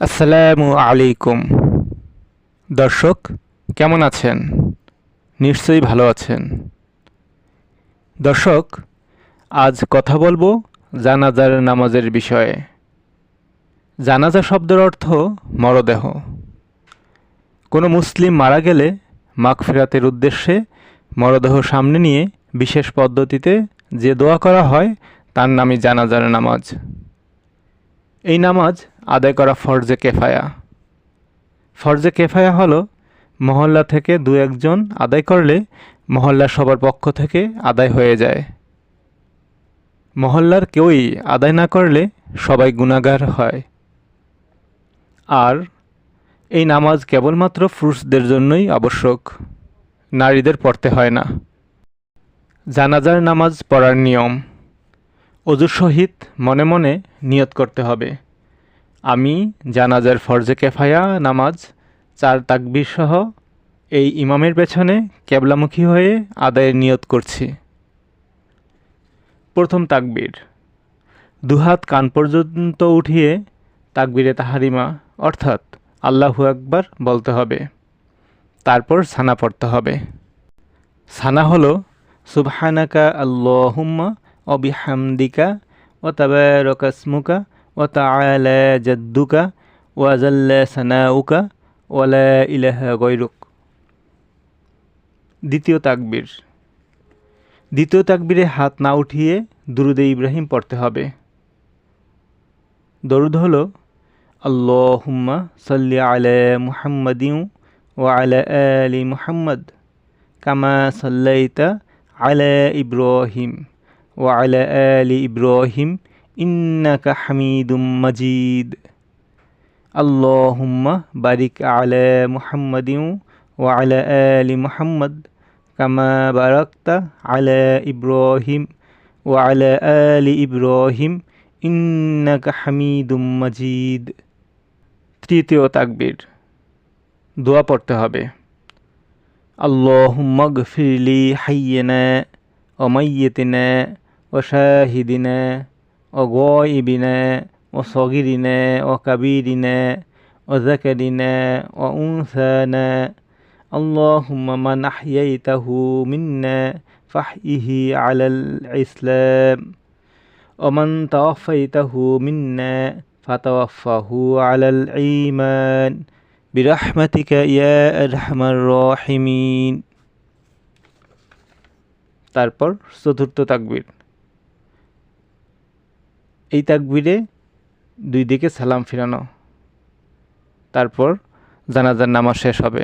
আসসালামু আলাইকুম। দর্শক, কেমন আছেন? নিশ্চয়ই ভালো আছেন। দর্শক, আজ কথা বলব জানাজার নামাজের বিষয়ে। জানাজা শব্দের অর্থ মরদেহ। কোনো মুসলিম মারা গেলে মাগফিরাতের উদ্দেশ্যে মরদেহ সামনে নিয়ে বিশেষ পদ্ধতিতে যে দোয়া করা হয়, তার নামই জানাজার নামাজ। এই নামাজ আদায় করা ফরজে কেফায়া। ফরজে কেফায়া হলো মহল্লা থেকে দু একজন আদায় করলে মহল্লা সবার পক্ষ থেকে আদায় হয়ে যায়। মহল্লার কেউই আদায় না করলে সবাই গুণাগার হয়। আর এই নামাজ কেবলমাত্র পুরুষদের জন্যই আবশ্যক, নারীদের পড়তে হয় না। জানাজার নামাজ পড়ার নিয়ম অজুর সহিত মনে মনে নিয়ত করতে হবে। আমি জানাজার ফরজে কেফায়া নামাজ, চার তাকবির সহ এই ইমামের পেছনে কেবলামুখী হয়ে আদায়ের নিয়ত করছি। প্রথম তাকবীর, দুহাত কান পর্যন্ত উঠিয়ে তাকবীরে তাহারিমা, অর্থাৎ আল্লাহু আকবার বলতে হবে। তারপর সানা পড়তে হবে। সানা হলো, সুবহানাকা আল্লাহুম্মা অবিহামদিকা ও তাবারকাসমুকা ও তাআলা জাদ্দুকা ওয়া জাল্লা সানাউকা ওয়ালা ইলাহা গৈরুক দ্বিতীয় তাকবীর। দ্বিতীয় তাকবীরে হাত না উঠিয়ে দুরুদে ইব্রাহিম পড়তে হবে। দরুদ হলো, আল্লাহুম্মা সাল্লি আলা মুহাম্মাদিন ওয়া আলা আলি মুহাম্মদ কামা সাল্লাইতা আলা ইব্রাহিম ওয়া আলা আলি ইব্রাহিম ইন্নাকা হামিদুম মাজিদ। আল্লাহুম্মা বারিক আলা মুহাম্মাদিন ওয়া আলা আলি মুহাম্মদ কামা বারাকতা আলা ইব্রাহিম ওয়া আলা আলি ইব্রাহিম। ইন্নাকা হামিদুম মাজিদ। তৃতীয় তাকবীর, দোয়া পড়তে হবে। আল্লাহুম্মা গফিরলি হাইয়িনা ও মাইয়িতিনা ও শাহিদিনা ও গায়িবিনা ও সগিরিনা ও কাবীরিনা ও যাকারিনা ও উনসানা اللهم من أحييته منا فاحيه على الإسلام ومن توفيته منا فتوفه على الإيمان برحمتك يا أرحم الراحمين তারপর চতুর্থ তাকবীর এই তাকবিরে দুই দিকে সালাম ফিরানো। তারপর জানাজার নামাজ শেষ হবে।